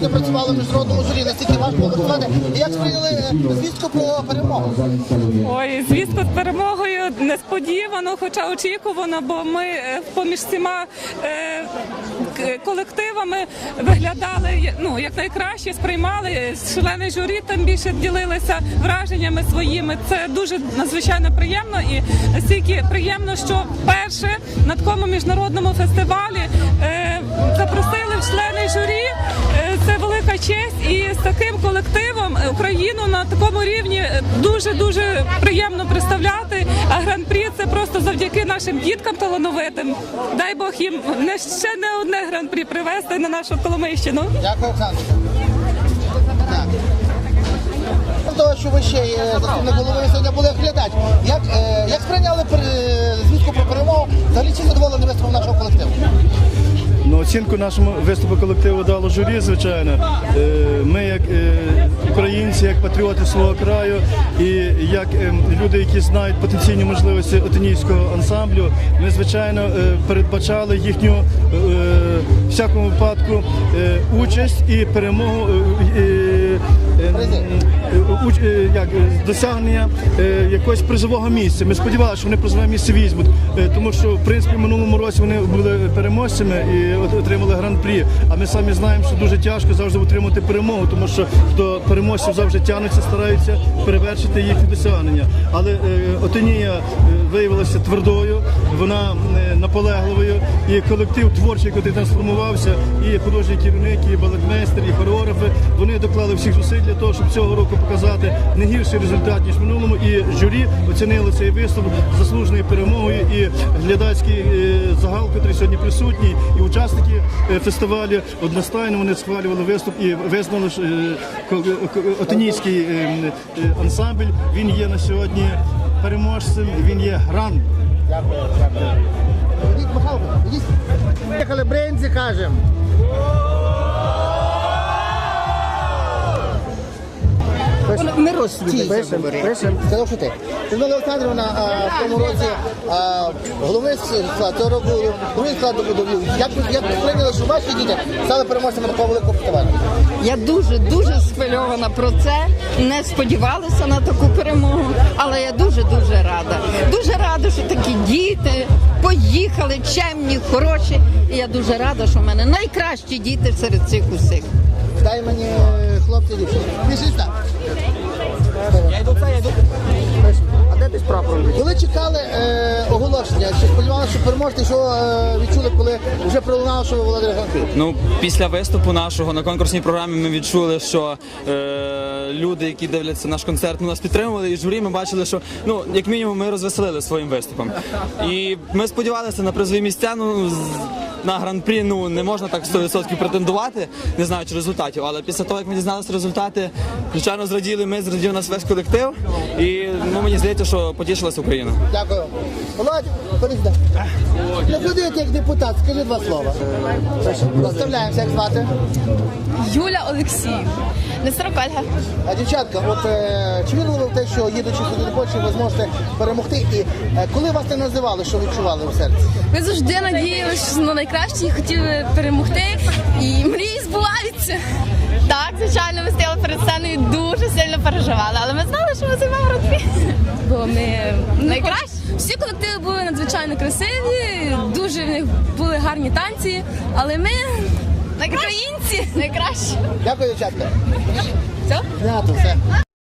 сьогодні працювали в міжнародному журі, наскільки важко було працювати. І як сприйняли е, звістку про перемогу? Ой, звістку з перемогою несподівано, хоча очікувано, бо ми е, поміж всіма е, колективами виглядали ну, як найкраще, сприймали. Члени журі там більше ділилися враженнями своїми. Це дуже надзвичайно приємно і настільки приємно, що перше на такому міжнародному фестивалі е, запросили в члени журі. Е, честь, і з таким колективом Україну на такому рівні дуже дуже приємно представляти. А гран-прі це просто завдяки нашим діткам талановитим. Дай Бог їм не ще не одне гран-прі привезти на нашу Коломийщину. Дякую. Ну, того, що ви ще є заступник голови, сьогодні були як глядач. Як, е, як сприйняли пер- звістку про перемогу? Взагалі чи задоволені виступом нашого колективу? Ну, оцінку нашому виступу колективу дало журі, звичайно. Е, Ми, як е, українці, як патріоти свого краю, і як е, люди, які знають потенційні можливості отинійського ансамблю, ми, звичайно, е, передбачали їхню всякому випадку участь і перемогу. Е, е, як, е, досягнення якогось призового місця. Ми сподівалися, що вони призове місце візьмуть, тому що в принципі в минулому році вони були переможцями і отримали гран-прі. А ми самі знаємо, що дуже тяжко завжди отримати перемогу, тому що до переможців завжди тягнуться, стараються перевершити їхні досягнення. Але Отинія виявилася твердою, вона наполегливою, і колектив творчий, який там сформувався, і художній керівник, і балетмейстер, і хореографи. Вони доклали всіх зусиль для того, щоб цього року показати не гірший результат ніж в минулому. І журі оцінили цей виступ заслуженою перемогою. І глядацький е, загал, який сьогодні присутній, і учасники е, фестивалю одностайно вони схвалювали виступ і визнали що, е, ансамбль. Він є на сьогодні переможцем. Він є гран. Дякую, дякую. Михайло. Приїхали кажемо. Не пишемо. Що ти. Людмила Олександрівна в тому році головний склад, цього року головний склад довів. Як, ви- як ви сприйняли, що ваші діти стали переможцями такого великого фестивалю? Я дуже дуже схвильована про це. Не сподівалася на таку перемогу, але я дуже дуже рада. Дуже рада, що такі діти поїхали, чемні, хороші. І я дуже рада, що в мене найкращі діти серед цих усіх. Дай мені хлопці дівчинки. Пішли сюди. Я йду це, я йду. А де ти з прапором? Коли чекали е, оголошення, чи сподівалися, що переможете, що е, відчули, коли вже пролунало, що ви Гранків? Ну, після виступу нашого на конкурсній програмі ми відчули, що е, люди, які дивляться наш концерт, ну, нас підтримували, і журі ми бачили, що ну, як мінімум ми розвеселили своїм виступом. І ми сподівалися на призові місця. Ну, з- на гран-прі ну не можна так 100% претендувати, не знаючи результатів. Але після того, як ми дізналися результати, звичайно, зраділи ми, зрадів нас весь колектив. І ну мені здається, що потішилася Україна. Дякую. Володь. Не ходите як депутат, скажи два слова. Розставляємося, як звати. Юля Олексіїв. Нестерок Ольга. А дівчатка, от е, чи вірили ви в те, що їдучи сюди до Польщі, ви зможете перемогти? І е, коли вас не називали, що відчували у серці? Ми завжди надіялися на найкраще хотіли перемогти. І мрії збуваються. Так, звичайно, ми стояли перед сценою і дуже сильно переживали, але ми знали, що ми займемо гран-прі. Бо ми найкраще. Всі колективи були надзвичайно красиві, дуже в них були гарні танці, але ми українці найкращі. Дякую, дівчатка. Все? Знято все.